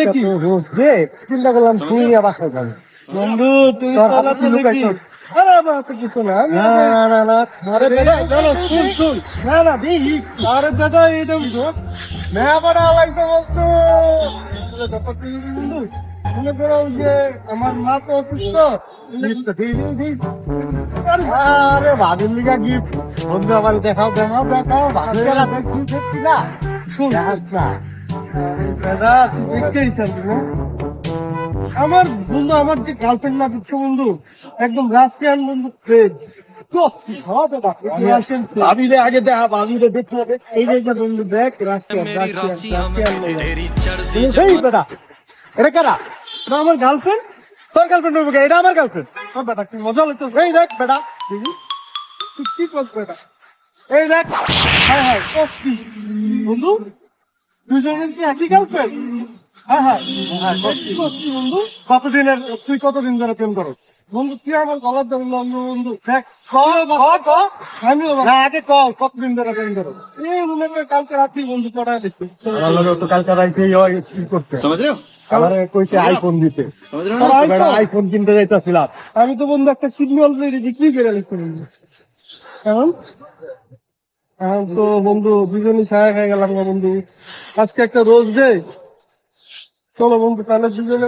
নাকি rose day চিন্তা করলাম তুই বাসায় যাবি বন্ধু তুই। আরে আমার তো কিছু না। না না না না। আরে বেটা চলো শুন শুন। না না দেখি। আরে বেটা এটা না বড় আলাইছে মনে করো যে আমার মা তো অসুস্থ। আরে ভাবির লিগা গিফট। বন্ধু আমার দেখাও দেখাও দেখাও। ভাবির রাতে কি দেখছি না। না আমার বন্ধু আমার যে গার্লফ্রেন্ড না বুঝছ বন্ধু? একদম রাশিয়ান বন্ধু ফ্রেন্ড আগে দেখা ভাবিলে দেখতে হবে। এই যে যে বন্ধু দেখ রাশিয়ান রাশিয়ান রাশিয়ান এটা কারা? এটা আমার গার্লফ্রেন্ড তোর গার্লফ্রেন্ড হবে এটা আমার গার্লফ্রেন্ড তোর বেটা কি মজা লাগতো এই দেখ বেটা। কি করছ বেটা? এই দেখ হ্যাঁ হ্যাঁ বন্ধু দুজনের কি একই গার্লফ্রেন্ড হ্যাঁ হ্যাঁ, হ্যাঁ বন্ধু? কতদিনের তুই কতদিন ধরে প্রেম বন্ধু তুই আমার গলার ধরে বন্ধু। বন্ধু আমি আগে কল কতদিন ধরে প্রেম এই কালকে রাত্রি বন্ধু পড়া দিছে। তো কালকে রাত্রি কি করতে? আইফোন দিতে। আইফোন কিনতে যাইতাছিলাম। আমি তো বন্ধু একটা সিগন্যাল রেডি বিক্রি করে লিছি তো বন্ধু দুজনই ছায়া খেয়ে গেলাম না বন্ধু। আজকে একটা রোজ দে চলো বন্ধু, তাহলে দুজনে